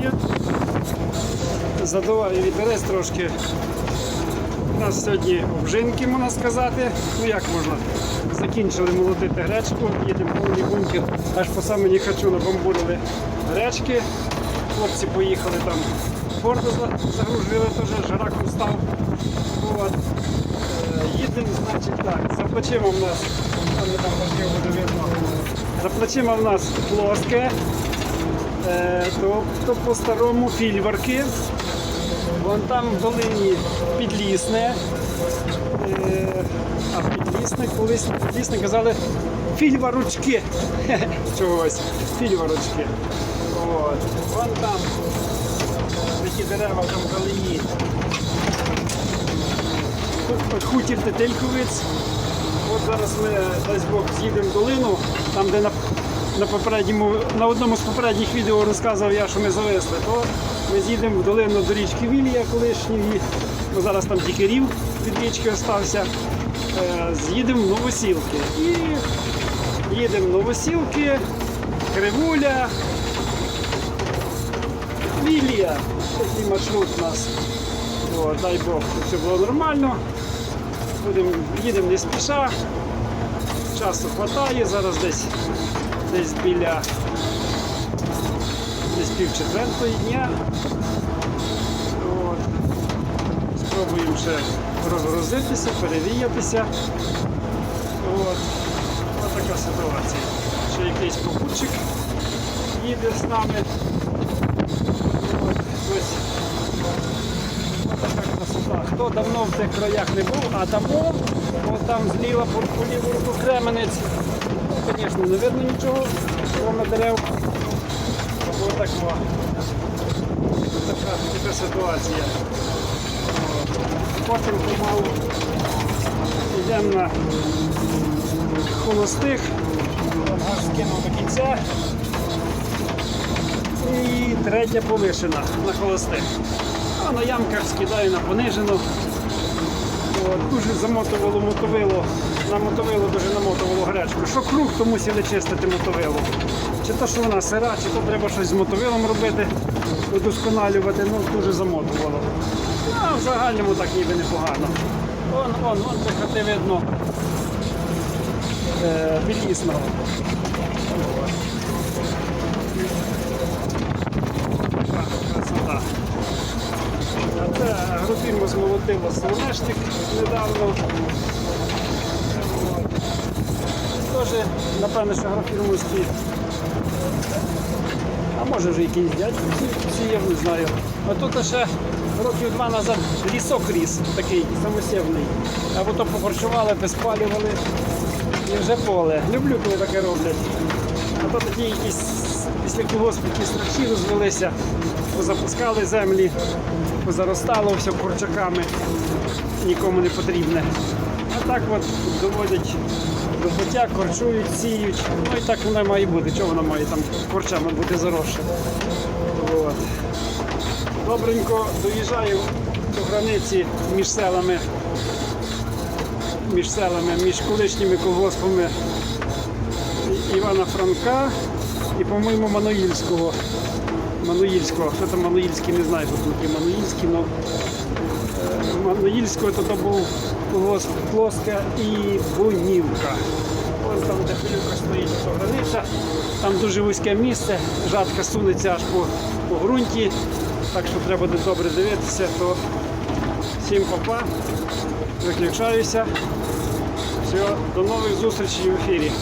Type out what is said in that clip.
привіт. Задуваю вітерець трошки. У нас сьогодні обжинки, можна сказати. Ну як можна? Закінчили молотити гречку, їдемо повний бункер, аж по саме не хочу набомбурили гречки. Хлопці поїхали там форду за- загружили, теж жараком став. От. Е, Їдемо, значить так, за плечима в нас, там там буде видно, за плечима в нас плоске, е, тобто по-старому фільварки. Вон там в долині підлісне. Е, а підлісне колись підлісне казали фільваручки. Чогось. Фільваручки. От. Вон там такі дерева там в долині. Тут хутір Тетельковець. От зараз ми, дасть Бог, з'їдемо долину, там, де на, на, попередньому, на одному з попередніх відео розказував я, що ми зависли, то ми з'їдемо в долину до річки Вілія колишньої, бо зараз там тільки рів від річки остався. Е, з'їдемо в Новосілки. І їдемо в Новосілки, Кривуля, Вілія. Такий маршрут у нас. О, дай Бог, все було нормально. Будемо, їдемо не спіша. Часу вистачає, зараз десь, десь біля десь пів четвертої дня. От. Спробуємо ще розгрузитися, перевіятися. От. Ось така ситуація. Ще якийсь попутчик їде з нами. От. Ось. Хто давно в тих краях не був, а тому, от там зліва по ліву руку Кременець. Звісно, не видно нічого, кроме дерев. Ось. Така, така ситуація. От. Потім помалу йдемо на холостих. Газ скинув до кінця. І третя повишена на холостих. А на ямках скидаю на понижену. Дуже замотувало мотовило, на мотовило дуже намотувало гречку. Що круг, то мусили чистити мотовило. Чи то, що вона сира, чи то треба щось з мотовилом робити, удосконалювати, ну дуже замотувало. А в загальному так ніби непогано. Вон, вон, вон це хати видно е, білісного. Групірмо змолотило недавно. Теж, напевно, що агрофірмовські. А може вже якийсь дядько сіяв, не знаю. А тут ще років два назад лісок ріс, такий самосівний. А потім пофаршували, безпалювали і вже поле. Люблю, коли таке роблять. А то такі якісь після колгоспу якісь страхи розвелися, позапускали землі, позаростало все корчаками, нікому не потрібне. А так от доводять до буття, корчують, сіють. Ну і так воно має бути. Чого воно має там корчами бути заросше? От. Добренько доїжджаю до границі між селами, між селами, між колишніми колгоспами Івана Франка і, по-моєму, Мануїльського. Мануїльського. Хто там Мануїльський, не знаю, хто тут є Мануїльський, але Мануїльського то, то був Плоска і Бунівка. Ось там, де пилюка стоїть, то границя. Там дуже вузьке місце, жатка сунеться аж по, по ґрунті. Так що треба буде добре дивитися, то всім папа. Виключаюся. Все, до нових зустрічей в ефірі.